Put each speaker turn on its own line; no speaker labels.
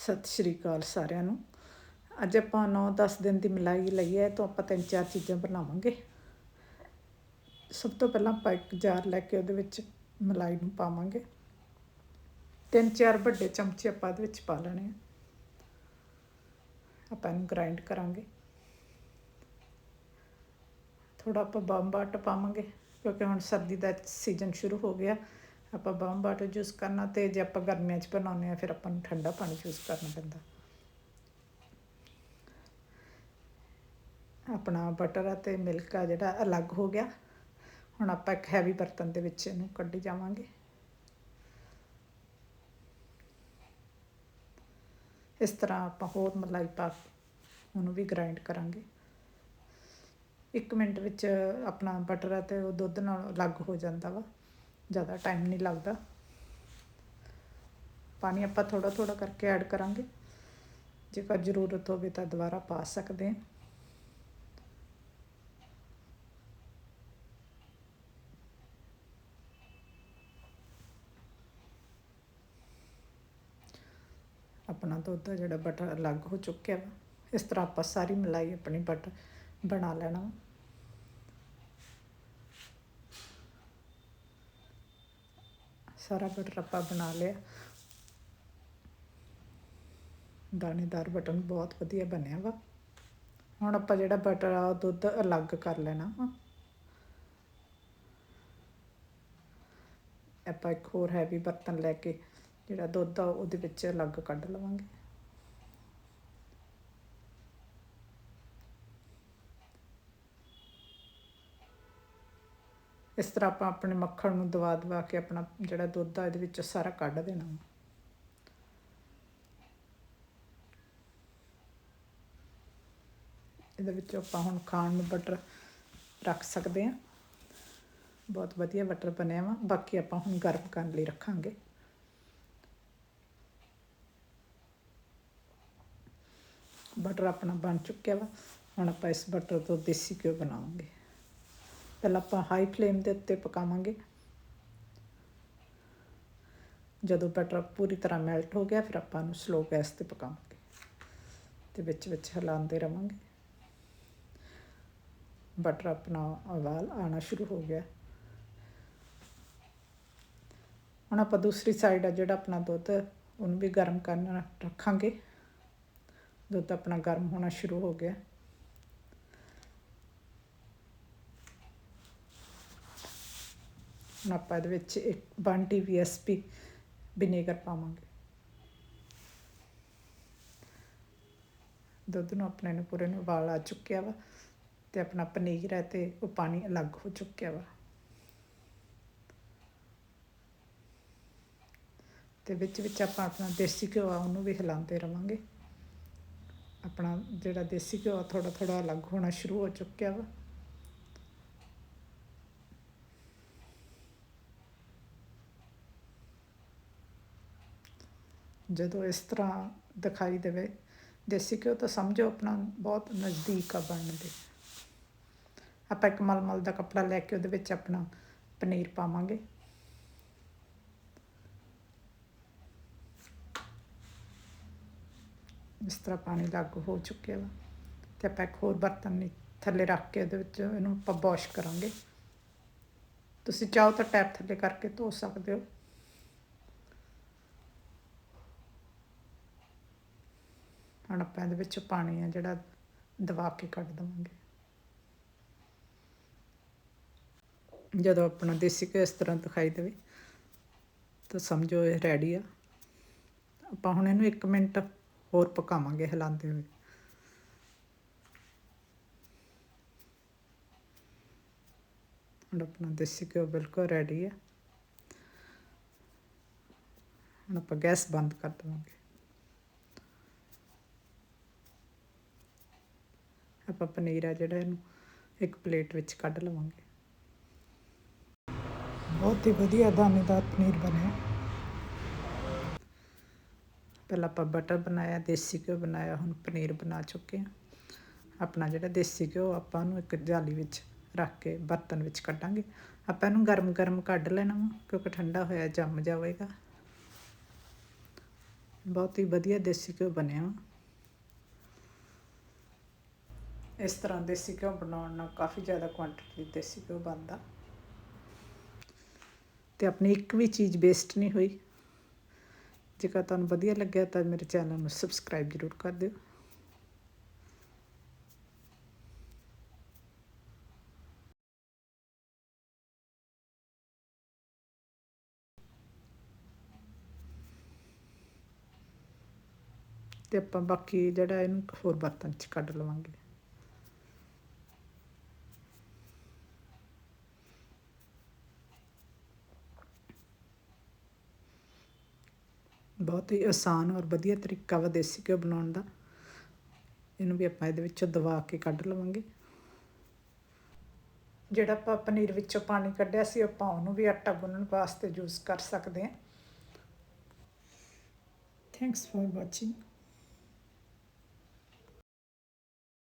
ਸਤਿ ਸ਼੍ਰੀ ਅਕਾਲ ਸਾਰਿਆਂ ਨੂੰ। ਅੱਜ ਆਪਾਂ 9-10 ਦਿਨ ਦੀ ਮਲਾਈ ਲਈ ਹੈ, ਤਾਂ ਆਪਾਂ ਤਿੰਨ ਚਾਰ ਚੀਜ਼ਾਂ ਬਣਾਵਾਂਗੇ। ਸਭ ਤੋਂ ਪਹਿਲਾਂ ਆਪਾਂ ਇੱਕ ਜਾਰ ਲੈ ਕੇ ਉਹਦੇ ਵਿੱਚ ਮਲਾਈ ਨੂੰ ਪਾਵਾਂਗੇ। ਤਿੰਨ ਚਾਰ ਵੱਡੇ ਚਮਚੇ ਆਪਾਂ ਇਹਦੇ ਵਿੱਚ ਪਾ ਲੈਣੇ ਆ। ਆਪਾਂ ਇਹਨੂੰ ਗ੍ਰਾਈਂਡ ਕਰਾਂਗੇ। ਥੋੜਾ ਆਪਾਂ ਬੰਬਾਟ ਪਾਵਾਂਗੇ, ਕਿਉਂਕਿ ਹੁਣ ਸਰਦੀ ਦਾ ਸੀਜ਼ਨ ਸ਼ੁਰੂ ਹੋ ਗਿਆ। ਆਪਾਂ ਬੰਬਾਟ ਯੂਜ਼ ਕਰਨਾ ਤੇ ਜੇ ਆਪਾਂ ਗਰਮੀਆਂ 'ਚ ਬਣਾਉਂਦੇ ਆ ਫਿਰ ਆਪਾਂ ਨੂੰ ਠੰਡਾ ਪਾਣੀ ਯੂਜ਼ ਕਰਨਾ ਪੈਂਦਾ। ਆਪਣਾ ਬਟਰ ਅਤੇ ਮਿਲਕ ਆ ਜਿਹੜਾ ਅਲੱਗ ਹੋ ਗਿਆ। ਹੁਣ ਆਪਾਂ ਇੱਕ ਹੈਵੀ ਬਰਤਨ ਦੇ ਵਿੱਚ ਇਹਨੂੰ ਕੱਢੀ ਜਾਵਾਂਗੇ। ਇਸ ਤਰ੍ਹਾਂ ਆਪਾਂ ਹੋਰ ਮਲਾਈ ਪਾ ਉਹਨੂੰ ਵੀ ਗ੍ਰਾਈਂਡ ਕਰਾਂਗੇ। 1 ਮਿੰਟ ਵਿੱਚ ਆਪਣਾ ਬਟਰ ਅਤੇ ਉਹ ਦੁੱਧ ਨਾਲ ਅਲੱਗ ਹੋ ਜਾਂਦਾ ਵਾ। ਜ਼ਿਆਦਾ ਟਾਈਮ ਨਹੀਂ ਲੱਗਦਾ। ਪਾਣੀ ਆਪਾਂ ਥੋੜਾ ਥੋੜਾ ਕਰਕੇ ਐਡ ਕਰਾਂਗੇ। ਜੇਕਰ ਜ਼ਰੂਰਤ ਹੋਵੇ ਤਾਂ ਦੁਬਾਰਾ ਪਾ ਸਕਦੇ ਹਾਂ। ਆਪਣਾ ਦੁੱਧ ਦਾ ਜਿਹੜਾ ਬਟਰ ਅਲੱਗ ਹੋ ਚੁੱਕਿਆ ਵਾ। ਇਸ ਤਰ੍ਹਾਂ ਆਪਾਂ ਸਾਰੀ ਮਲਾਈ ਆਪਣੀ ਬਟਰ ਬਣਾ ਲੈਣਾ ਸਾਰਾ ਬਟਰ ਆਪਾਂ ਬਣਾ ਲਿਆ। ਦਾਣੇਦਾਰ ਬਟਨ ਬਹੁਤ ਵਧੀਆ ਬਣਿਆ ਵਾ। ਹੁਣ ਆਪਾਂ ਜਿਹੜਾ ਬਟਰ ਆ, ਉਹ ਦੁੱਧ ਅਲੱਗ ਕਰ ਲੈਣਾ ਵਾ। ਆਪਾਂ ਇੱਕ ਹੋਰ ਹੈਵੀ ਬਰਤਨ ਲੈ ਕੇ ਜਿਹੜਾ ਦੁੱਧ ਆ, ਉਹਦੇ ਵਿੱਚ ਅਲੱਗ ਕੱਢ ਲਵਾਂਗੇ। ਇਸ ਤਰ੍ਹਾਂ ਆਪਾਂ ਆਪਣੇ ਮੱਖਣ ਨੂੰ ਦਵਾ ਦਵਾ ਕੇ ਆਪਣਾ ਜਿਹੜਾ ਦੁੱਧ ਆ, ਇਹਦੇ ਵਿੱਚ ਸਾਰਾ ਕੱਢ ਦੇਣਾ। ਇਹਦੇ ਵਿੱਚ ਆਪਾਂ ਹੁਣ ਖਾਣ ਨੂੰ ਬਟਰ ਰੱਖ ਸਕਦੇ ਹਾਂ। ਬਹੁਤ ਵਧੀਆ ਬਟਰ ਬਣਿਆ ਵਾ। ਬਾਕੀ ਆਪਾਂ ਹੁਣ ਗਰਮ ਕਰਨ ਲਈ ਰੱਖਾਂਗੇ। ਬਟਰ ਆਪਣਾ ਬਣ ਚੁੱਕਿਆ ਵਾ। ਹੁਣ ਆਪਾਂ ਇਸ ਬਟਰ ਤੋਂ ਦੇਸੀ ਘਿਓ ਬਣਾਵਾਂਗੇ। ਪਹਿਲਾਂ ਆਪਾਂ ਹਾਈ ਫਲੇਮ ਦੇ ਉੱਤੇ ਪਕਾਵਾਂਗੇ। ਜਦੋਂ ਬਟਰ ਪੂਰੀ ਤਰ੍ਹਾਂ ਮੈਲਟ ਹੋ ਗਿਆ, ਫਿਰ ਆਪਾਂ ਨੂੰ ਸਲੋ ਗੈਸ ਤੇ ਪਕਾਵਾਂਗੇ ਤੇ ਵਿੱਚ ਵਿੱਚ ਹਿਲਾਉਂਦੇ ਰਵਾਂਗੇ। ਬਟਰ ਆਪਣਾ ਉਬਾਲ ਆਣਾ ਸ਼ੁਰੂ ਹੋ ਗਿਆ। ਹੁਣ ਆਪਾਂ ਦੂਸਰੀ ਸਾਈਡ ਆ ਜਿਹੜਾ ਆਪਣਾ ਦੁੱਧ, ਉਹਨੂੰ ਵੀ ਗਰਮ ਕਰਨਾ ਰੱਖਾਂਗੇ। ਦੁੱਧ ਆਪਣਾ ਗਰਮ ਹੋਣਾ ਸ਼ੁਰੂ ਹੋ ਗਿਆ। ਹੁਣ ਆਪਾਂ ਇਹਦੇ ਵਿੱਚ ਇੱਕ 1 ਟੀਵੀਐਸਪੀ ਵਿਨੇਗਰ ਪਾਵਾਂਗੇ। ਦੁੱਧ ਨੂੰ ਆਪਣੇ ਨੂੰ ਪੂਰੇ ਨੂੰ ਉਬਾਲ ਆ ਚੁੱਕਿਆ ਵਾ ਤੇ ਆਪਣਾ ਪਨੀਰ ਹੈ ਤੇ ਉਹ ਪਾਣੀ ਅਲੱਗ ਹੋ ਚੁੱਕਿਆ ਵਾ। ਤੇ ਵਿੱਚ ਵਿੱਚ ਆਪਾਂ ਆਪਣਾ ਦੇਸੀ ਘਿਓ ਆ ਉਹਨੂੰ ਵੀ ਹਿਲਾਉਂਦੇ ਰਵਾਂਗੇ। ਆਪਣਾ ਜਿਹੜਾ ਦੇਸੀ ਘਿਓ ਥੋੜਾ ਥੋੜਾ ਅਲੱਗ ਹੋਣਾ ਸ਼ੁਰੂ ਹੋ ਚੁੱਕਿਆ ਵਾ। ਜਦੋਂ ਇਸ ਤਰ੍ਹਾਂ ਦਿਖਾਈ ਦੇਵੇ, ਦੇਸੀ ਘਿਓ ਤਾਂ ਸਮਝੋ ਆਪਣਾ ਬਹੁਤ ਨਜ਼ਦੀਕ ਆ ਬਣਨ ਦੇ। ਆਪਾਂ ਇੱਕ ਮਲਮਲ ਦਾ ਕੱਪੜਾ ਲੈ ਕੇ ਉਹਦੇ ਵਿੱਚ ਆਪਣਾ ਪਨੀਰ ਪਾਵਾਂਗੇ। ਇਸ ਤਰ੍ਹਾਂ ਪਾਣੀ ਲੱਗ ਹੋ ਚੁੱਕਿਆ ਵਾ ਤੇ ਆਪਾਂ ਇੱਕ ਹੋਰ ਬਰਤਨ ਥੱਲੇ ਰੱਖ ਕੇ ਉਹਦੇ ਵਿੱਚ ਇਹਨੂੰ ਆਪਾਂ ਵਾਸ਼ ਕਰਾਂਗੇ। ਤੁਸੀਂ ਚਾਹੋ ਤਾਂ ਟੈਪ ਥੱਲੇ ਕਰਕੇ ਧੋ ਸਕਦੇ ਹੋ। ਹੁਣ ਆਪਾਂ ਇਹਦੇ ਵਿੱਚ ਪਾਣੀ ਆ ਜਿਹੜਾ ਦਬਾ ਕੇ ਕੱਢ ਦਵਾਂਗੇ। ਜਦੋਂ ਆਪਣਾ ਦੇਸੀ ਘਿਓ ਇਸ ਤਰ੍ਹਾਂ ਦਿਖਾਈ ਦੇਵੇ, ਤਾਂ ਸਮਝੋ ਇਹ ਰੈਡੀ ਆ। ਆਪਾਂ ਹੁਣ ਇਹਨੂੰ 1 ਮਿੰਟ ਹੋਰ ਪਕਾਵਾਂਗੇ ਹਿਲਾਉਂਦੇ ਹੋਏ। ਹੁਣ ਆਪਣਾ ਦੇਸੀ ਘਿਓ ਬਿਲਕੁਲ ਰੈਡੀ ਹੈ ਹੁਣ ਆਪਾਂ ਗੈਸ ਬੰਦ ਕਰ ਦਵਾਂਗੇ। ਆਪਾਂ ਪਨੀਰ ਆ ਜਿਹੜਾ ਇਹਨੂੰ ਇੱਕ ਪਲੇਟ ਵਿੱਚ ਕੱਢ ਲਵਾਂਗੇ। ਬਹੁਤ ਹੀ ਵਧੀਆ ਦਾਣੇਦਾਰ ਪਨੀਰ ਬਣਿਆ। ਪਹਿਲਾਂ ਆਪਾਂ ਬਟਰ ਬਣਾਇਆ ਦੇਸੀ ਘਿਓ ਬਣਾਇਆ ਹੁਣ ਪਨੀਰ ਬਣਾ ਚੁੱਕੇ ਹਾਂ। ਆਪਣਾ ਜਿਹੜਾ ਦੇਸੀ ਘਿਓ ਆਪਾਂ ਨੂੰ ਇੱਕ ਜਾਲੀ ਵਿੱਚ ਰੱਖ ਕੇ ਬਰਤਨ ਵਿੱਚ ਕੱਢਾਂਗੇ। ਆਪਾਂ ਇਹਨੂੰ ਗਰਮ ਗਰਮ ਕੱਢ ਲੈਣਾ ਵਾ ਕਿਉਂਕਿ ਠੰਡਾ ਹੋਇਆ ਜੰਮ ਜਾਵੇਗਾ। ਬਹੁਤ ਹੀ ਵਧੀਆ ਦੇਸੀ ਘਿਓ ਬਣਿਆ ਵਾ ਇਸ ਤਰ੍ਹਾਂ ਦੇਸੀ ਘਿਓ ਬਣਾਉਣ ਨਾਲ ਕਾਫੀ ਜ਼ਿਆਦਾ ਕੁਆਂਟੀਟੀ ਦੇਸੀ ਘਿਓ ਬਣਦਾ। ਤੇ ਆਪਣੀ ਇੱਕ ਵੀ ਚੀਜ਼ ਵੇਸਟ ਨਹੀਂ ਹੋਈ। ਜੇਕਰ ਤੁਹਾਨੂੰ ਵਧੀਆ ਲੱਗਿਆ ਤਾਂ ਮੇਰੇ ਚੈਨਲ ਨੂੰ ਸਬਸਕ੍ਰਾਈਬ ਜ਼ਰੂਰ ਕਰ ਦਿਓ। ਤੇ ਆਪਾਂ ਬਾਕੀ ਜਿਹੜਾ ਇਹਨੂੰ ਹੋਰ ਬਰਤਨ 'ਚ ਕੱਢ ਲਵਾਂਗੇ। ਬਹੁਤ ਹੀ ਆਸਾਨ ਔਰ ਵਧੀਆ ਤਰੀਕਾ ਵਾ ਦੇਸੀ ਘਿਓ ਬਣਾਉਣ ਦਾ। ਇਹਨੂੰ ਵੀ ਆਪਾਂ ਇਹਦੇ ਵਿੱਚੋਂ ਦਬਾ ਕੇ ਕੱਢ ਲਵਾਂਗੇ। ਜਿਹੜਾ ਆਪਾਂ ਪਨੀਰ ਵਿੱਚੋਂ ਪਾਣੀ ਕੱਢਿਆ ਸੀ, ਆਪਾਂ ਉਹਨੂੰ ਵੀ ਆਟਾ ਗੁੰਨਣ ਵਾਸਤੇ ਯੂਜ਼ ਕਰ ਸਕਦੇ ਹਾਂ। Thanks for watching